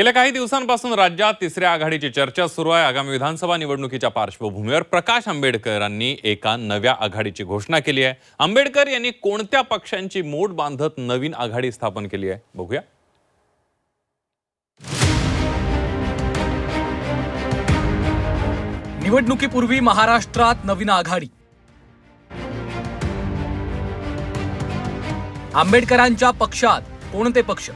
गेल्या काही दिवसांपासून राज्यात तिसऱ्या आघाडीची चर्चा सुरू आहे. आगामी विधानसभा निवडणुकीच्या पार्श्वभूमीवर प्रकाश आंबेडकरांनी एका नव्या आघाडीची घोषणा केली आहे. आंबेडकर यांनी कोणत्या पक्षांची मोड बांधत नवीन आघाडी स्थापन केली आहे? बघूया. निवडणुकीपूर्वी महाराष्ट्रात नवीन आघाडी. आंबेडकरांच्या पक्षात कोणते पक्ष?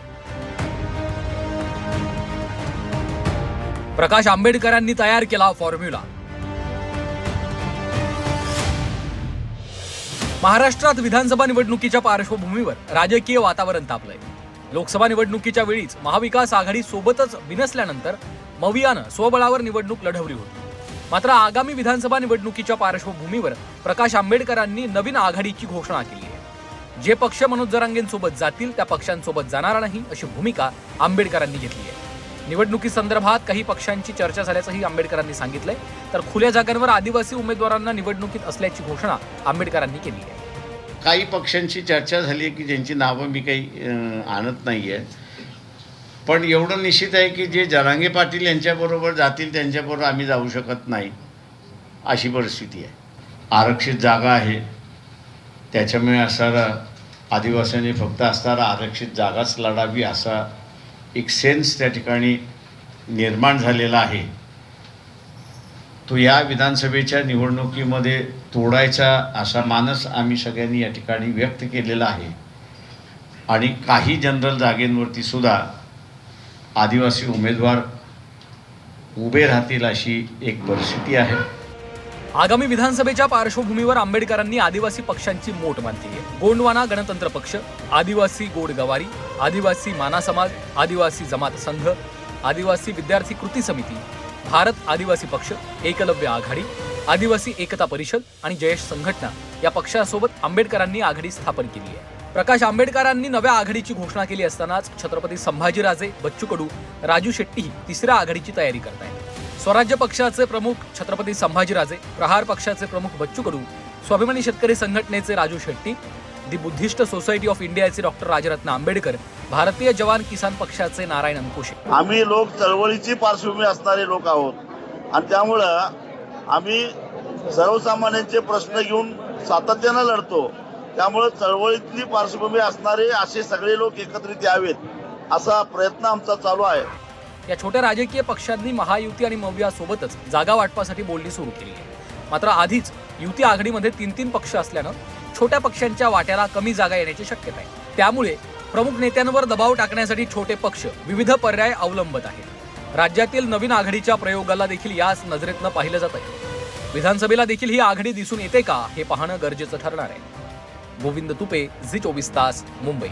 प्रकाश आंबेडकरांनी तयार केला फॉर्म्युला. महाराष्ट्रात विधानसभा निवडणुकीच्या पार्श्वभूमीवर राजकीय वातावरण तापलंय. लोकसभा निवडणुकीच्या वेळीच महाविकास आघाडी सोबतच विनसल्यानंतर मवियानं स्वबळावर निवडणूक लढवली होती. मात्र आगामी विधानसभा निवडणुकीच्या पार्श्वभूमीवर प्रकाश आंबेडकरांनी नवीन आघाडीची घोषणा केली आहे. जे पक्ष मनोज जरांगेंसोबत जातील त्या पक्षांसोबत जाणार नाही अशी भूमिका आंबेडकरांनी घेतली आहे. निवडणुकीसंदर्भात काही पक्षांची चर्चा झाल्याचंही आंबेडकरांनी सांगितलंय. तर खुल्या जागांवर आदिवासी उमेदवारांना निवडणुकीत असल्याची घोषणा आंबेडकरांनी केली आहे. काही पक्षांची चर्चा झाली आहे की ज्यांची नावं मी काही आणत नाही आहे पण एवढं निश्चित आहे की जे जरांगे पाटील यांच्याबरोबर जातील त्यांच्याबरोबर आम्ही जाऊ शकत नाही अशी परिस्थिती आहे. आरक्षित जागा आहे. त्याच्यामुळे असणारा आदिवासींनी फक्त असणारा आरक्षित जागाच लढावी असा एक सेन्स त्या ठिकाणी निर्माण झालेला आहे. तो या विधानसभेच्या निवडणुकीमध्ये तोडायचा असा मानस आम्ही सगळ्यांनी या ठिकाणी व्यक्त केलेला आहे. आणि काही जनरल जागेंवरती सुद्धा आदिवासी उमेदवार उभे राहतील अशी एक परिस्थिती आहे. आगामी विधानसभेच्या पार्श्वभूमीवर आंबेडकरांनी आदिवासी पक्षांची मोठ मानली आहे. गोंडवाना गणतंत्र पक्ष आदिवासी गोड गवारी आदिवासी माना समाज आदिवासी जमात संघ आदिवासी विद्यार्थी कृती समिती भारत आदिवासी पक्ष एकलव्य आघाडी आदिवासी एकता परिषद आणि जयेश संघटना या पक्षासोबत आंबेडकरांनी आघाडी स्थापन केली आहे. प्रकाश आंबेडकरांनी नव्या आघाडीची घोषणा केली असतानाच छत्रपती संभाजीराजे बच्चू कडू राजू शेट्टीही तिसऱ्या आघाडीची तयारी करत आहेत स्वराज्य पक्षाचे प्रमुख छत्रपती संभाजीराजे प्रहार पक्षाचे प्रमुख बच्चू कडू स्वाभिमानी शेतकरी संघटनेचे Raju Shetti the Buddhist Society of इंडियाचे डॉक्टर राजरत्न आंबेडकर भारतीय जवान किसान पक्षाचे नारायण अंकुशे. आम्ही लोक चळवळीची पार्श्वभूमी असणारे लोक आहोत. आणि त्यामुळं आम्ही सर्वसामान्यांचे प्रश्न घेऊन सातत्यानं लढतो. त्यामुळं चळवळीतली पार्श्वभूमी असणारे असे सगळे लोक एकत्रित यावेत असा प्रयत्न आमचा चालू आहे. या छोट्या राजकीय पक्षांनी महायुती आणि मव्यासोबतच जागा वाटपासाठी बोलणी सुरू केली आहे. मात्र आधीच युती आघाडीमध्ये तीन तीन पक्ष असल्यानं छोट्या पक्षांच्या वाट्याला कमी जागा येण्याची शक्यता आहे. त्यामुळे प्रमुख नेत्यांवर दबाव टाकण्यासाठी छोटे पक्ष विविध पर्याय अवलंबत आहेत. राज्यातील नवीन आघाडीच्या प्रयोगाला देखील याच नजरेतनं पाहिलं जात आहे. विधानसभेला देखील ही आघाडी दिसून येते का हे पाहणं गरजेचं ठरणार आहे. गोविंद तुपे झी चोवीस तास मुंबई.